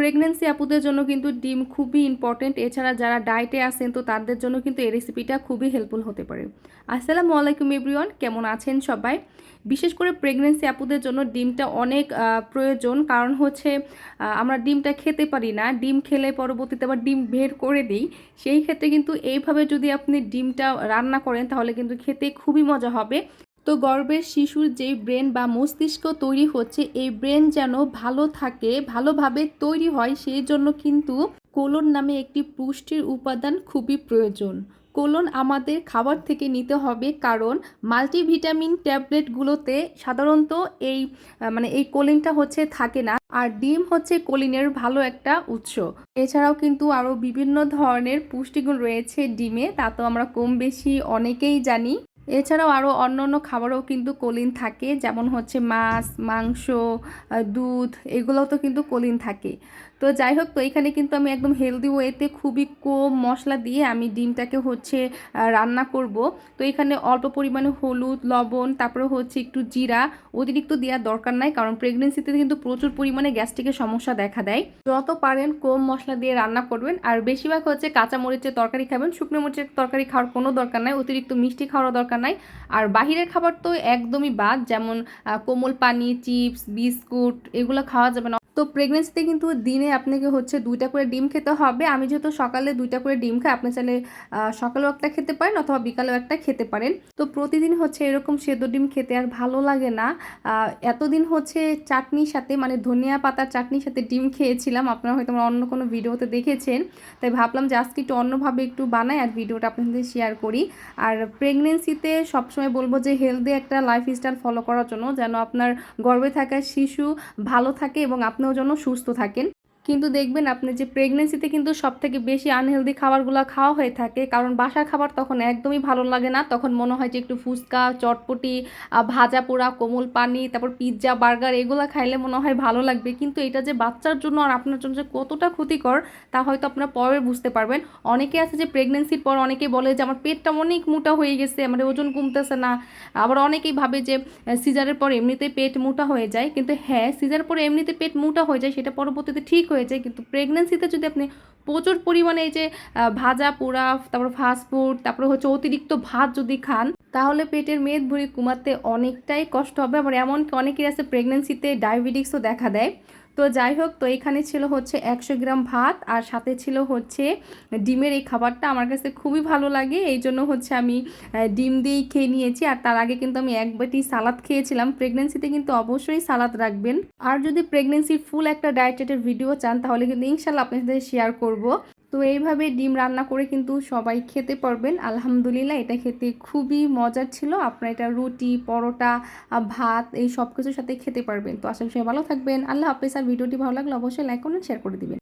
Pregnancy আপুদের জন্য কিন্তু ডিম খুবই ইম্পর্টেন্ট এছাড়া যারা ডায়েটে আছেন, তো তাদের জন্য কিন্তু এই রেসিপিটা খুবই হেল্পফুল হতে পারে। আসসালামু আলাইকুম এভরিওয়ান কেমন আছেন সবাই? বিশেষ করে প্রেগনেন্সি আপুদের জন্য ডিমটা অনেক প্রয়োজন। কারণ হচ্ছে আমরা ডিমটা খেতে পারি না। ডিম খেলে পরবর্তীতে আবার ডিম বের করে দিই। সেই ক্ষেত্রে কিন্তু এইভাবে যদি আপনি ডিমটা রান্না করেন, তাহলে কিন্তু খেতে খুবই মজা হবে। তো গর্ভের শিশুর যে ব্রেন বা মস্তিষ্ক তৈরি হচ্ছে, এই ব্রেন যেন ভালো থাকে, ভালোভাবে তৈরি হয়, সেই জন্য কিন্তু কোলন নামে একটি পুষ্টির উপাদান খুবই প্রয়োজন। কোলন আমাদের খাবার থেকে নিতে হবে কারণ মাল্টিভিটামিন ট্যাবলেটগুলোতে সাধারণত এই মানে এই কোলিনটা হচ্ছে থাকে না আর ডিম হচ্ছে কোলিনের ভালো একটা উৎস। এছাড়াও কিন্তু আরও বিভিন্ন ধরনের পুষ্টিগুণ রয়েছে ডিমে, তা তো আমরা কম বেশি অনেকেই জানি। এছাড়াও আরও অন্য অন্য খাবারও কিন্তু কলিন থাকে, যেমন হচ্ছে মাছ, মাংস দুধ এগুলোও তো কিন্তু কলিন থাকে। তো যাই হোক, তো এখানে কিন্তু আমি একদম হেলদি ওয়েতে খুবই কম মশলা দিয়ে আমি ডিমটাকে হচ্ছে রান্না করব। তো এখানে অল্প পরিমাণে হলুদ, লবণ, তারপরে হচ্ছে একটু জিরা, অতিরিক্ত দেওয়ার দরকার নাই কারণ প্রেগনেন্সিতে কিন্তু প্রচুর পরিমাণে গ্যাস্ট্রিকের সমস্যা দেখা দেয়। যত পারেন কম মশলা দিয়ে রান্না করবেন। আর বেশিরভাগ হচ্ছে কাঁচা মরিচের তরকারি খাবেন। শুকনো মরিচের তরকারি খাওয়ার কোনো দরকার নাই, অতিরিক্ত মিষ্টি খাওয়ার দরকার নাই। আর বাহিরের খাবার তো একদমই বাদ, যেমন কোমল পানি, চিপস, বিস্কুট, এগুলো খাওয়া যাবে না। তো প্রেগনেন্সিতে কিন্তু দিনে আপনাকে হচ্ছে দুইটা করে ডিম খেতে হবে। আমি যেহেতু সকালে দুইটা করে ডিম খাই, আপনি চাইলে সকালেও একটা খেতে পারেন অথবা বিকালেও একটা খেতে পারেন। তো প্রতিদিন হচ্ছে এরকম সেদ্ধ ডিম খেতে আর ভালো লাগে না। এতদিন হচ্ছে চাটনির সাথে মানে ধনিয়া পাতার চাটনির সাথে ডিম খেয়েছিলাম। আপনারা হয়তো আমার অন্য কোনো ভিডিওতে দেখেছেন। তাই ভাবলাম যে আজকে একটু অন্যভাবে একটু বানাই আর ভিডিওটা আপনাদের শেয়ার করি। আর প্রেগনেন্সিতে সবসময় বলব যে হেলদি একটা লাইফস্টাইল ফলো করার জন্য, যেন আপনার গর্ভে থাকা শিশু ভালো থাকে এবং আপনিও যেন সুস্থ থাকেন। কিন্তু দেখবেন আপনি যে প্রেগনেন্সিতে কিন্তু সব থেকে বেশি আনহেলদি খাবারগুলো খাওয়া হয়ে থাকে, কারণ বাসার খাবার তখন একদমই ভালো লাগে না। তখন মনে হয় যে একটু ফুচকা, চটপটি ভাজা পোড়া, কোমল পানি, তারপর পিৎজা বার্গার এগুলো খাইলে মনে হয় ভালো লাগবে। কিন্তু এটা যে বাচ্চার জন্য আর আপনার জন্য যে কতটা ক্ষতিকর, তা হয়তো আপনারা পরে বুঝতে পারবেন। অনেকে আছে যে প্রেগনেন্সির পর অনেকে বলে যে, আমার পেটটা অনেক মোটা হয়ে গেছে, আমার ওজন কমতেছে না। আবার অনেকেই ভাবে যে সিজারের পর এমনিতে পেট মোটা হয়ে যায়। কিন্তু হ্যাঁ সিজারের পর এমনিতে পেট মোটা হয়ে যায়, সেটা পরবর্তীতে ঠিক হয়ে যায়, কিন্তু প্রেগনেন্সিতে যদি আপনি প্রচুর পরিমাণে এই যে ভাজা পোড়া, তারপর ফাস্টফুড তারপরে হচ্ছে অতিরিক্ত ভাত যদি খান, তাহলে পেটের মেদ ভুঁড়ি কমাতে অনেকটাই কষ্ট হবে। আবার এমনকি অনেকের আছে প্রেগনেন্সিতে ডায়াবেটিক্সও দেখা দেয়। তো যাই হোক, তো এখানে ছিল হচ্ছে একশো গ্রাম ভাত আর সাথে ছিল হচ্ছে ডিমের এই খাবারটা। আমার কাছে খুবই ভালো লাগে, এই জন্য হচ্ছে আমি ডিম দিয়েই খেয়ে নিয়েছি। আর তার আগে কিন্তু আমি এক বাটি সালাদ খেয়েছিলাম। প্রেগনেন্সিতে কিন্তু অবশ্যই সালাদ রাখবেন। আর যদি প্রেগনেন্সির ফুল একটা ডায়েটেটের ভিডিও চান, তাহলে কিন্তু ইনশাল্লাহ আপনাদের শেয়ার করব। তো এইভাবে ডিম রান্না করে কিন্তু সবাই খেতে পারবেন। আলহামদুলিল্লাহ, এটা খেতে খুবই মজার ছিল। আপনারা এটা রুটি, পরোটা ভাত এই সব কিছুর সাথে খেতে পারবেন। তো আশা করি ভালো থাকবেন। আল্লাহ হাফেজ। আর ভিডিওটি ভালো লাগলে অবশ্যই লাইক করুন শেয়ার করে দিবেন।